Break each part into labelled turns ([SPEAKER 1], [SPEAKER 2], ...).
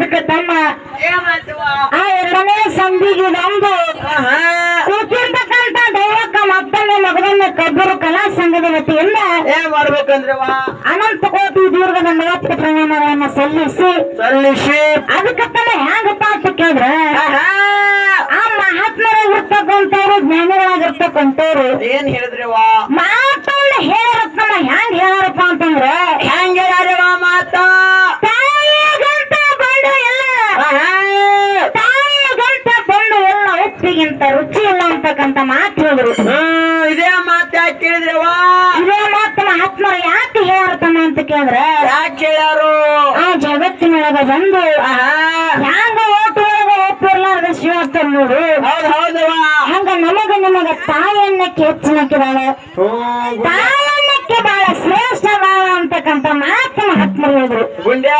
[SPEAKER 1] ಅದಕ್ಕೆ ತಮ್ಮ ಆ ಎರಡನೇ ಸಂಧಿಗೆ
[SPEAKER 2] ನಮ್ದು.
[SPEAKER 1] ಕೂತಿರ್ತಕ್ಕಂತ ದೈವಕ್ಕ ಮತ್ತೊಮ್ಮೆ ಮಗದನ್ನ ಕಬ್ಬರು ಕಲಾ ಸಂಘದ ವತಿಯಿಂದ
[SPEAKER 2] ಏನ್ ಮಾಡ್ಬೇಕಂದ್ರವ
[SPEAKER 1] ಅನಂತ ಕೋಟಿ ದೀರ್ಘದ ನಲವತ್ತು ಪ್ರಮಾಣಗಳನ್ನ ಸಲ್ಲಿಸಿ
[SPEAKER 2] ಸಲ್ಲಿಸಿ.
[SPEAKER 1] ಅದಕ್ಕೆ ತಮ್ಮ ಹೆಂಗಪ್ಪ ಅಂತ ಕೇಳಿದ್ರೆ? ಆ ಮಹಾತ್ಮರಾಗಿರ್ತಕ್ಕಂಥವ್ರು ಜ್ಞಾನಿಗಳಾಗಿರ್ತಕ್ಕಂಥವ್ರು
[SPEAKER 2] ಏನ್ ಹೇಳಿದ್ರಿ
[SPEAKER 1] ಮಾತನ್ನ ಹೇಳಿರತ್ತಮ್ಮ ಹೆಂಗ್ ಹೇಳಾರಪ್ಪ ಅಂತಂದ್ರೆ
[SPEAKER 2] ಹೆಂಗ ಹೇಳ್ಯಾರವ ಮಾತ
[SPEAKER 1] ತಾಯಿಗಂತ ಬಂಡು ಇಲ್ಲ
[SPEAKER 2] ಆಹಾ
[SPEAKER 1] ತಾಯಿಗಂತ ಬಂಡು ಇಲ್ಲ ಉಪ್ಪಿಗಿಂತ ರುಚಿ ಇಲ್ಲ ಅಂತಕ್ಕಂತ ಮಾತು ಹೇಳಿದ್ರು.
[SPEAKER 2] ಇದೇ ಮಾತು ಯಾಕೆ ಕೇಳಿದ್ರವ
[SPEAKER 1] ಇದೇ ಮಾತು ಮಹಾತ್ಮರು ಯಾಕೆ ಹೇಳ್ತಾನ ಅಂತ ಕೇಳಿದ್ರೆ
[SPEAKER 2] ಯಾಕೆ ಹೇಳ್ಯಾರು
[SPEAKER 1] ಆ ಜಗತ್ತಿನೊಳಗ ಬಂದು
[SPEAKER 2] ಆಹಾ.
[SPEAKER 1] ಹ್ಯಾಂಗ ಓಟು ಒಳಗ ಒಪ್ಪು ಇರ್ಲಾರ್ದ ಶಿವತ್ತ ನೋಡು.
[SPEAKER 2] ಹೌದ್ ಹೌದವ
[SPEAKER 1] ಹಂಗ ನಮಗ ನಿಮಗ ತಾಯನ್ನಕ್ಕೆ ಹೆಚ್ಚಿನಕ್ಕಿದಾಳೆ ತಾಯನ್ನಕ್ಕೆ ಬಹಳ ಶ್ರೇಷ್ಠ ಅಂತಕ್ಕಂತ ಮಾತು ಮಹಾತ್ಮರು ಗುಂಡ್ಯಾ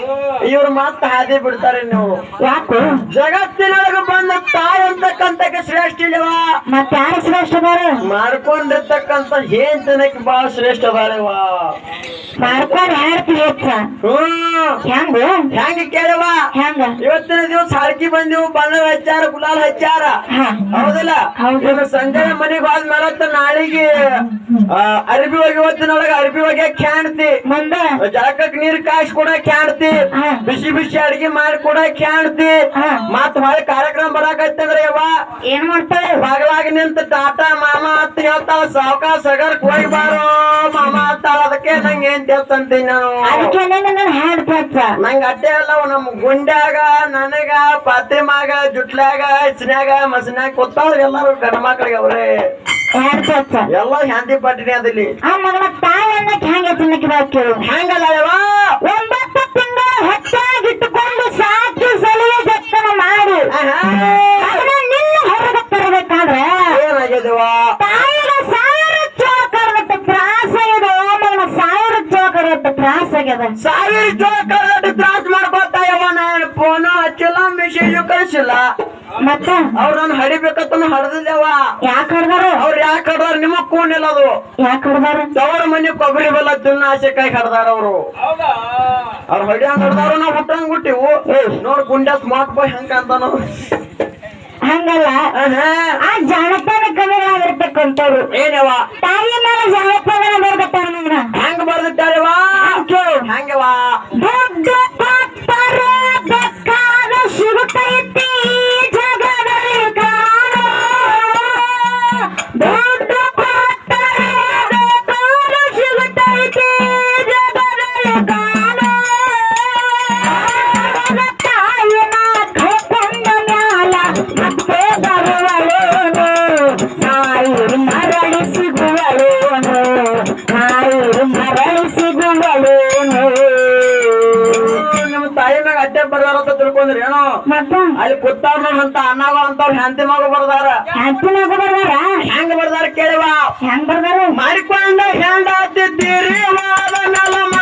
[SPEAKER 2] ಗುಂಡ್ಯ ಇವ್ರ ಮಾತ್ ಹಾದಿ ಬಿಡ್ತಾರೆ ನೀವು.
[SPEAKER 1] ಯಾಕೆ?
[SPEAKER 2] ಜಗತ್ತಿನೊಳಗೆ ಬಂದ ತಾಯಿ ಅಂತಕ್ಕಂತ ಶ್ರೇಷ್ಠ ಇಲ್ಲವ
[SPEAKER 1] ಮತ್ತೆ ಯಾರು ಶ್ರೇಷ್ಠ ಅದಾರ
[SPEAKER 2] ಮಾಡ್ಕೊಂಡಿರ್ತಕ್ಕಂತ ಏನ್ ಜನಕ್ಕೆ ಬಹಳ ಶ್ರೇಷ್ಠ ಅದಾರವ
[SPEAKER 1] ಮಾಡ್ಕೊಂಡು ಹೆಚ್ಚ ಹೆಂಗ?
[SPEAKER 2] ಹೆಂಗ ಕೇಳವ
[SPEAKER 1] ಹೆಂಗ?
[SPEAKER 2] ಇವತ್ತಿನ ದಿವಸ ಹಳಕಿ ಬಂದಿವು ಬಣ್ಣ ಹಚ್ಚಾರ ಗುಲಾಲ್ ಹಚ್ಚಾರ.
[SPEAKER 1] ಹೌದಲ್ಲ
[SPEAKER 2] ಹೌದಿಲ್ಲ?
[SPEAKER 1] ಹೌದು.
[SPEAKER 2] ಇನ್ನು ಸಂಜೆ ಮನೆಗೆ ಹೋದ್ಮೇಲೆ ನಾಳೆಗೆ ಅರ್ಬಿ ಹೋಗಿ ಇವತ್ತಿನೊಳಗೆ ಅರ್ಬಿ ಹೋಗಿ ಕ್ಯಾಣ್ತಿ.
[SPEAKER 1] ಮುಂದ?
[SPEAKER 2] ಜಳಕಕ್ ನೀರ್ ಕಾಯಿಸಿ ಕೂಡ ಕ್ಯಾಣ್ತಿ. ಬಿಸಿ ಬಿಸಿ ಅಡಿಗೆ ಮಾಡಿ ಕೂಡ ಕ್ಯಾಣ್ತಿ.
[SPEAKER 1] ಮತ್ತ
[SPEAKER 2] ಮತ್ ಕಾರ್ಯಕ್ರಮ ಕಾರ್ಯಕ್ರಮ ಬರಾಕತ್ತಂದ್ರೆ ಯವ್ವ
[SPEAKER 1] ಏನ್ ಮಾಡ್ತಾಳೆ
[SPEAKER 2] ಬಾಗಲಾಗ ನಿಂತ ತಾತ ಮಾಮ ಅಂತ ಹೇಳ್ತಾಳ ಸಾವ್ಕಾಶ ಸಗರ್ ಹೋಗಿ ಬಾರೋ ಮಾಮ ಅಂತಾಳ ಅದಕ್ಕೆ ನಂಗೆ ಏನ್ ಅಂತೀನಿ ನಾನು.
[SPEAKER 1] ಅದಕ್ಕೆ ನನ್ನ ಹಾಡ್
[SPEAKER 2] ನಂಗ ಅಡ್ಡೆ ಅಲ್ಲ ನಮ್ ಗುಂಡ್ಯಾಗ ನನಗ ಪಾತ್ರಿಮಾಗ ಜುಟ್ಲ್ಯಾಗ ಹಚ್ನ್ಯಾಗ ಮಸನ್ಯಾಗ ಕೂತಾವ್ರ ಎಲ್ಲಾರು ಗಂಡ ಮಕ್ಳಿಗೆ ಅವ್ರೆ.
[SPEAKER 1] ಹಾಡ್ ಹೆಚ್ಚ
[SPEAKER 2] ಎಲ್ಲ ಶಾಂತಿ ಪಟ್ಟಿನಿ ಅದಿಲ್ಲಿ.
[SPEAKER 1] ಆ ಮಗನ ತಾಯನ್ನಕ್ಕೆ ಹೆಂಗ ಹೆಚ್ಚಿನಕ್ಕಿದ ಕೇಳು.
[SPEAKER 2] ಯವ್ವ?
[SPEAKER 1] ಒಂಬತ್ತು ತಿಂಗಳು ಹೆಚ್ಚಾಗಿಟ್ಟುಕೊಂಡು
[SPEAKER 2] ಮೆಸೇಜು ಕಳಿಸಿಲ್ಲ
[SPEAKER 1] ಮತ್ತ?
[SPEAKER 2] ಅವ್ರ ನಾನು ಹಡಿಬೇಕಂತ ಹಡ್ದಿದ್ದೇವ.
[SPEAKER 1] ಯಾಕ ಹೊಡೆದಾರು?
[SPEAKER 2] ಅವ್ರ ಯಾಕೆ ಹಡ್ದಾರ? ನಿಮಗ್ ಇಲ್ಲ ಅದು.
[SPEAKER 1] ಯಾಕ ಹಡ್ದಾರ?
[SPEAKER 2] ತವರ ಮನೆ ಕೊಬ್ಬರಿ ಬಲ್ಲ ತಿನ್ನ ಆಸೆಕಾಯಿ ಹಡ್ದಾರ ಅವರು. ಅವ್ರ ಹೊಡಿಯಂಗ್ ಹಡ್ದಾರ ನಾವು ಹುಟ್ಟಂಗ್ ಹುಟ್ಟಿವು. ನೋಡ್ ಗುಂಡ್ಯಾಸ್ ಮಾತ್ ಬಾಯ್ ಹಂಗ ಅಂತಾನ
[SPEAKER 1] ಹಂಗಲ್ಲ? ಆ ಜಾಣತನ ಕವಿಗಳಾಗಿರ್ತಕ್ಕಂಥವ್ರು.
[SPEAKER 2] ಏನವ?
[SPEAKER 1] ತಾಯಿ ಮೇಲೆ ಜಾಣತನ ಬರ್ಬೇಕಾರೆ ಹಂಗ
[SPEAKER 2] ಹೆಂಗ್ ಬರ್ದಿಟ್ಟಾರವಾ? ಹಂಗವಾ
[SPEAKER 1] ದುಡ್ಡು
[SPEAKER 2] ಬರ್ದಾರ ಅಂತ ತಿಳ್ಕೊಂಡ್ರಿ ಏನೋ?
[SPEAKER 1] ಮತ್ತ?
[SPEAKER 2] ಅಲ್ಲಿ ಕೂತಾವ್ರ ಅಂತ ಅಣ್ಣಗ ಅಂತವ್ರ ಹೆಂಡತಿ ಮಗ ಬರ್ದಾರ.
[SPEAKER 1] ಹತ್ತಿನಾಗ ಬರ್ದಾರ?
[SPEAKER 2] ಹೆಂಗ್ ಬರ್ದಾರ ಕೇಳಿವ?
[SPEAKER 1] ಹೆಂಗ್ ಬರ್ದಾರ?
[SPEAKER 2] ಮಾಡಿಕೊಂಡ ವಾದನಲ ಮರಳಿ ಬರುವಳೇನು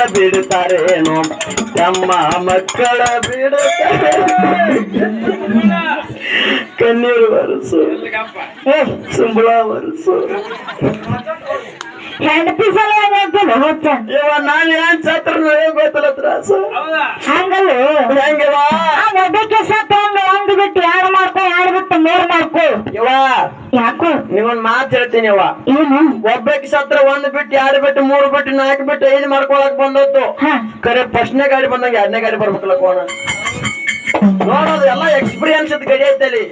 [SPEAKER 2] ಮಕ್ಕಳ ಬಿಡುತ್ತಾರೇನು? ತಮ್ಮ ಮಕ್ಕಳ ಬಿಡುತ್ತಾರೆ ಕಣ್ಣೀರು ಬರಸು ಸುಂಬಳ ಬರಸು
[SPEAKER 1] ಹೆಂಡತಿ ಹೊಚ್ಚ
[SPEAKER 2] ಇವ ನಾನು ಏನ್ ಸತ್ರ ಗೊತ್ತಿಲ್ಲ ತ್ರಾಸ?
[SPEAKER 1] ಹಂಗಲ್ಲ.
[SPEAKER 2] ನೀವೊಂದ್ ಮಾತು ಹೇಳ್ತೀನಿ ಒಬ್ಬ
[SPEAKER 1] ಏನು?
[SPEAKER 2] ಒಬ್ಬಕ್ಕೆ ಸತ್ರ ಒಂದ್ ಬಿಟ್ಟು ಎರಡು ಬಿಟ್ಟು ಮೂರು ಬಿಟ್ಟು ನಾಲ್ಕು ಬಿಟ್ಟು ಐದು ಮಾಡ್ಕೊಳಕ್ ಬಂದದ್ದು? ಕರೆ ಫಸ್ಟ್ನೇ ಗಾಡಿ ಬಂದಂಗ ಎರಡನೇ ಗಾಡಿ ಬರ್ಬೇಕಲ್ಲ ಕೋಣ. ನೋಡೋದು ಎಲ್ಲ ಎಕ್ಸ್ಪೀರಿಯನ್ಸ್ ಗಡಿ ಐತಲ್ಲಿ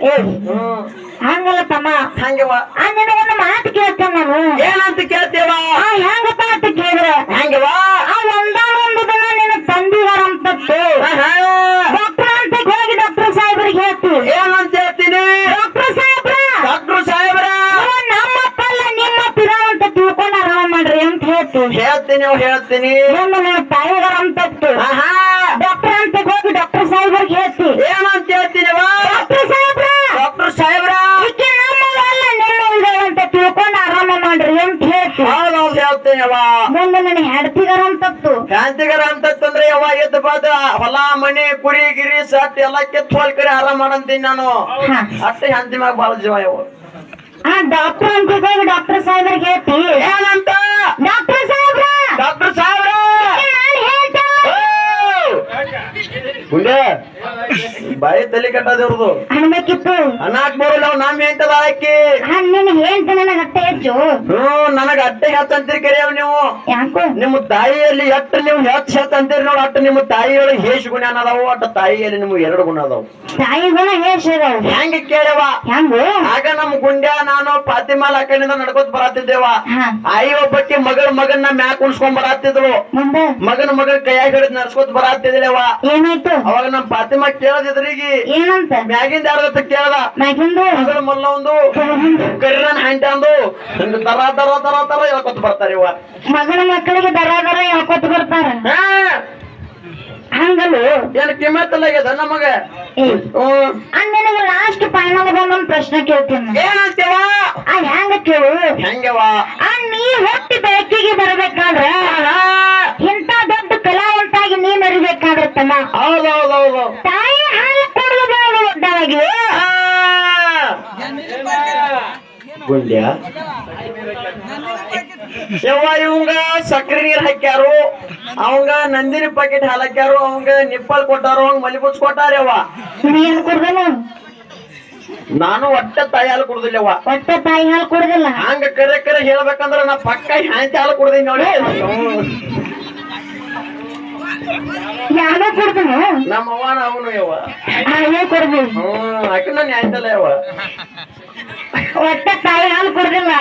[SPEAKER 1] ಹಂಗಲ್ಲ ತಮ್ಮ
[SPEAKER 2] ಹಂಗವ
[SPEAKER 1] ಮಾತು ಕೇಳ್ತೇನೆ ನಾನು.
[SPEAKER 2] ಏನಂತ ಕೇಳ್ತೇವಾ
[SPEAKER 1] ಹೆಂಗಪ್ಪ ಅಂತ ಕೇಳಿದ್ರೆ?
[SPEAKER 2] ಹಂಗವ
[SPEAKER 1] ಮಾಡ್ರಿ
[SPEAKER 2] ಹೇಳ್ತೀನಿ ಹೇಳ್ತೀನಿ.
[SPEAKER 1] ನನ್ನ ನನ್ನ ತಾಯಿಗಾರಂತದ್ದು
[SPEAKER 2] ಆಹಾ.
[SPEAKER 1] ಡಾಕ್ಟರ್ ಅಂತ ಹೋಗಿ ಡಾಕ್ಟರ್ ಸಾಹೇಬ್ರಿಗೆ ಹೇಳ್ತಿ.
[SPEAKER 2] ಏನಂತ ಹೇಳ್ತೀನಿ
[SPEAKER 1] ಡಾಕ್ಟರ್ ಸಾಹೇಬ್ರ.
[SPEAKER 2] ಡಾಕ್ಟರ್ ಸಾಹೇಬ್ರ.
[SPEAKER 1] ಅಂತ ತಿಳ್ಕೊಂಡು ಆರಾಮ ಮಾಡ್ರಿ ಅಂತ ಹೇಳ್ತಿ.
[SPEAKER 2] ಹೌದೌದು ಅಂತೇವ
[SPEAKER 1] ಗಂಡ ನನಗೆ ಹೆಡ್ತಿಗಾರ ಅಂತತ್ತು
[SPEAKER 2] ಅಂತ ಅಂತಂದ್ರೆ ಯಾವಾಗ ಎದ್ದು ಬಾದ ಹೊಲ ಮನೆ ಕುರಿ ಗಿರಿ ಸಟ್ ಎಲ್ಲ ಕೆತ್ತ ಹೋಲ್ಕರಿ ಆರಾಮ್ ಮಾಡಂತೀನಿ ನಾನು. ಅಷ್ಟೇ ಶಾಂತಿ ಮ್ಯಾಗ ಬಾಳ ಜೀವ
[SPEAKER 1] ಆ ಡಾಕ್ಟರ್ ಅಂತ ಹೋಗಿ ಡಾಕ್ಟರ್ ಸಾಹೇಬ್ರಿಗೆ ಡಾಕ್ಟರ್ ಸಾಹೇಬ್ರ
[SPEAKER 2] ಬಾಯಿ ತಲೆ ಕಟ್ಟದೇವ್ರದು
[SPEAKER 1] ಅನ್ಬೇಕಿತ್ತು
[SPEAKER 2] ಅನ್ನಾಕ್ ಬರಲ್ಲ ನಾಮ್ ಹೆಂಟದ ಆಕಿ.
[SPEAKER 1] ನೀನು ಹೇಳ್ತ ನನಗ ಅಟ್ಟೆ ಹೆಚ್ಚು.
[SPEAKER 2] ಹ್ಮ್ ನನಗ ಅಟ್ಟೆ ಹೆಚ್ಚ ಅಂತೀರಿ ಕರಿಯವ್ ನೀವು.
[SPEAKER 1] ಯಾಕೋ?
[SPEAKER 2] ನಿಮ್ಮ ತಾಯಿಯಲ್ಲಿ ಎಟ್ಟು ನೀವು ಹೆಚ್ಚು ಹೆಚ್ಚು ಅಂತೀರಿ ನೋಡಿ ಅಟ್ಟು ನಿಮ್ಮ ತಾಯಿಯೊಳಗೆ ಹೇಸ್ ಗುಣ ಅದಾವು ಅಟ್ಟ ತಾಯಿಯಲ್ಲಿ ನಿಮ್ಗೆ ಎರಡು ಗುಣ ಅದಾವು.
[SPEAKER 1] ತಾಯಿ ಗುಣ ಹೇಳ್ಸಿದವು
[SPEAKER 2] ಹೆಂಗ ಕೇಳವ
[SPEAKER 1] ಹೆಂಗು?
[SPEAKER 2] ಆಗ ನಮ್ ಗುಂಡ್ಯ ನಾನು ಫಾತಿಮಾ ಕಡೆಯಿಂದ ನಡ್ಕೋತ ಬರತ್ತಿದ್ದೇವ ಆಯಿ ಒಬ್ಬಕ್ಕೆ ಮಗಳ ಮಗನ್ನ ಮ್ಯಾಕ್ ಉಣ್ಸ್ಕೊಂಡ್
[SPEAKER 1] ಬರತ್ತಿದ್ರು
[SPEAKER 2] ಮಗನ ಮಗಳ ಕೈಯಾಗ ಹಿಡಿದ್ ನಡ್ಸ್ಕೊತ ಬರತ್ತಿದ್ಲೇವ
[SPEAKER 1] ಏನಾಯ್ತು?
[SPEAKER 2] ಅವಾಗ ನಮ್ ಫಾತಿಮಾ ಕೇಳದಿದ್ರಿಗೆ
[SPEAKER 1] ಏನಂತ?
[SPEAKER 2] ಮ್ಯಾಗಿಂದ ಯಾರತ್ತ ಕೇಳದ?
[SPEAKER 1] ಮ್ಯಾಗಿಂದು?
[SPEAKER 2] ಅದರ ಮಲ್ಲ ಒಂದು ಕರಿರನ್ ಹ್ಯಾಂಡ್ ಅಂದು ಹಿಂಗ ದರ ದರ ದರ ದರ ಹೇಳ್ಕೊತ ಬರ್ತಾರೆ ಇವ.
[SPEAKER 1] ಮಗನ ಮಕ್ಕಳಿಗೆ ದರ ದರ ಹೇಳ್ಕೊತ ಬರ್ತಾರ.
[SPEAKER 2] ಏನ್ ಕಿಮ್ಮತ್ತಲ್ಲ ಆಗ್ಯದ ನಮಗ
[SPEAKER 1] ನಿನಗೆ ಲಾಸ್ಟ್ ಫೈನಲ್ ಒಂದೊಂದು ಪ್ರಶ್ನೆ ಕೇಳ್ತೀನಿ. ನಾನು.
[SPEAKER 2] ಏನಂತೀವ
[SPEAKER 1] ಆ ಹೆಂಗ ಕೇಳು?
[SPEAKER 2] ಹೆಂಗವ
[SPEAKER 1] ಆ ನೀ ಹೊಟ್ಟಿ ಬೆಳಕಿಗೆ ಬರ್ಬೇಕಾದ್ರೆ
[SPEAKER 2] ಗುಂಡ್ಯ ಯವ್ವ ಇವಂಗ ಸಕ್ರೆ ನೀರ್ ಹಾಕ್ಯಾರು ಅವಂಗ ನಂದಿನಿ ಪಾಕೆಟ್ ಹಾಲಾಕ್ಯಾರು ಅವಂಗ ನಿಪ್ಪಲ್ ಕೊಟ್ಟಾರು ಅವಂಗ ಮಲಿಬುಸ್ ಕೊಟ್ಟಾರ ಯವ್ವ.
[SPEAKER 1] ಏನ್
[SPEAKER 2] ನಾನು ಒಟ್ಟ ತಾಯಿ ಹಾಲು ಕುಡ್ದಿಲ್ಲವ್ವ
[SPEAKER 1] ಒಟ್ಟ ತಾಯಿ ಹಾಲು ಕುಡ್ದಿಲ್ಲ?
[SPEAKER 2] ಹಂಗ ಕರೆ ಕರೆ ಹೇಳ್ಬೇಕಂದ್ರ ನಾ ಪಕ್ಕ ಹ್ಯಾಂತಿ ಹಾಲು ಕುಡ್ದೀನಿ ನೋಡಿ.
[SPEAKER 1] ನಮ್ಮವ್ವ ನಾವು
[SPEAKER 2] ನಮ್ಮ ಅವ್ವನ ಅವನು ಯವ್ವ ಹ್ಮ್ ಆಕೆ ನಾನು ಹ್ಯಾಂತಲ್ಲ ಯವ್ವ.
[SPEAKER 1] ಒಟ್ಟ ತಾಯಿ ಹಾಲು ಕುಡ್ದಿಲ್ಲ.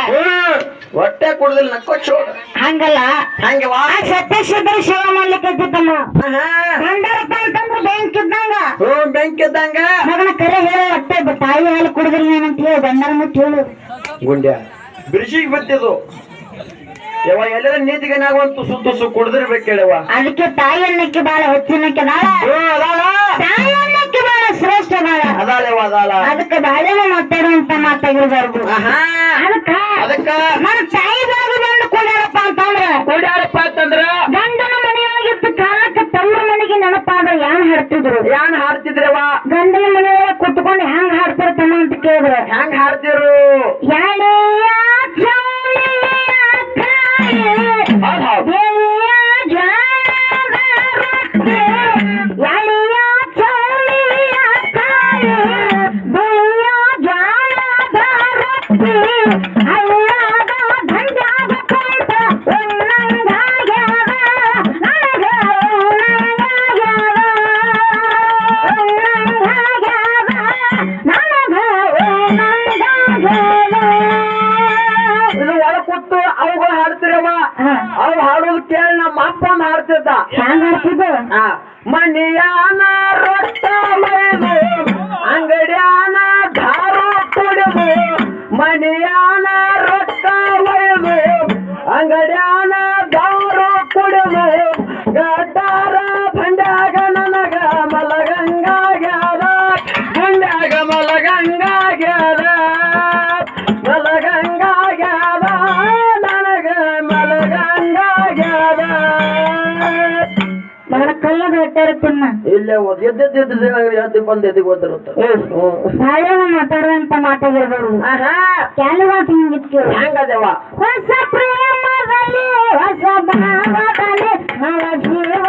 [SPEAKER 2] ಹೊಟ್ಟೆ ಕುಡ್ದಿಲ್ಲ ನಕ್ಕೋ ಚೋಡ್
[SPEAKER 1] ಹಂಗಲ್ಲ?
[SPEAKER 2] ಹಂಗೆ
[SPEAKER 1] ಆ ಸತ್ಯಶುದ್ಧ ಸೇವೆ ಮಾಡ್ಲಿಕ್ಕೆ ತಮ್ಮ ಗಂಡರಪ್ಪ ಅಂತಂದ್ರೆ ಬ್ಯಾಂಕ್ ಇದ್ದಂಗ.
[SPEAKER 2] ಹ್ಮ್ ಬೆಂಕಿ ಇದ್ದಂಗ.
[SPEAKER 1] ಮಗನ ಕರೆ ಹೇಳ ಹೊಟ್ಟೆ ತಾಯಿ ಹಾಲು ಕುಡಿದ್ರಿ ಏನಂತ ಹೇಳಿ ಗಂಡನ ಮುಟ್ಟಿ ಹೇಳು.
[SPEAKER 2] ಗುಂಡ್ಯ ಬ್ರಿಜಿಗೆ ಬತ್ತಿದು ಯವ್ವ ಎಲ್ಲರ ನೀತಿಗೆ ನಾವಂತೂ ಸುತ್ತು ಸು ಕುಡ್ದಿರ್ಬೇಕು ಹೇಳವ್ವ
[SPEAKER 1] ಅದಕ್ಕೆ ತಾಯಿ ಅನ್ನಕ್ಕೆ ಬಾಳ ಹೆಚ್ಚಿನಕ್ಕೆ ನಾಳ.
[SPEAKER 2] ಹ್ಮ್ ಅದಾಳ.
[SPEAKER 1] ತಾಯಿ ಅನ್ನಕ್ಕೆ ಬಾಳ ಶ್ರೇಷ್ಠ ಬಾಳ
[SPEAKER 2] ಅದಾಳವ್ವ ಅದಾಳ
[SPEAKER 1] ಅದಕ್ಕೆ ಬಾಳೆನ ಮಾತಾಡುವಂತ ಮಾತಾಗಿರ್ಬಾರ್ದು
[SPEAKER 2] ಆಹಾ.
[SPEAKER 1] ಅದಕ್ಕ
[SPEAKER 2] ಅದಕ್ಕ.
[SPEAKER 1] ಮರ ತಾಯಿ ಬಾಗಿ ಬಂದು ಕುಡಿಯಾರಪ್ಪ ಅಂತಂದ್ರ
[SPEAKER 2] ಕುಡ್ಯಾರಪ್ಪ ಅಂತಂದ್ರ?
[SPEAKER 1] ಗಂಡನ ಮನೆಯಾಗಿದ್ದ ಕಾಲಕ್ಕೆ ತಮ್ಮ ಮನೆಗೆ ನೆನಪಾದ್ರ ಯಾನ್ ಹಾಡ್ತಿದ್ರು?
[SPEAKER 2] ಯಾನ್ ಹಾಡ್ತಿದ್ರವ್ವ?
[SPEAKER 1] ಗಂಡನ ಮನೆಯೊಳಗೆ ಕುತ್ಕೊಂಡು ಹೆಂಗ್ ಹಾಡ್ತಾರ ತಮ್ಮ ಅಂತ ಕೇಳಿದ್ರ
[SPEAKER 2] ಹೆಂಗ್ ಹಾಡ್ತಿರು
[SPEAKER 1] ಯಾಳೆಯ
[SPEAKER 2] ಅವು ಹಾಡೋದು ಕೇಳಿ ನಮ್ಮ ಅಪ್ಪ ಒಂದ್ ಹಾಡ್ತಿದ್ದ
[SPEAKER 1] ಹ್ಯಾಂಗ್ ಹಾಡ್ತಿದ್ದು?
[SPEAKER 2] ಆ, ಮನಿಯಾನ ರೊಟ್ಟ ಮೈದು ಅಂಗಡ್ಯಾನ ಧಾರು ಕುಡಿದು ಮನಿಯಾನ
[SPEAKER 1] ಮಗನ ಕಲ್ಲದ ಹೊಟ್ಟೆರ ತಿನ್ನ
[SPEAKER 2] ಇಲ್ಲೇ ಎದ್ದು ಬಂದು ಎದ್ದಿಗೆ ಓದಿರುತ್ತೆ
[SPEAKER 1] ಬಾಳೆನ ಮಾತಾಡುವಂತ ಮಾತಾಗಿರ್ಬಾರ್ದು ಕೆಲವು ಮಾತು ಹಿಂಗಿತ್ತು
[SPEAKER 2] ಹೆಂಗದೇವ
[SPEAKER 1] ಹೊಸ ಪ್ರೇಮದಲ್ಲಿ ಹೊಸ ಭಾವದಲ್ಲಿ ನವ ಜೀವ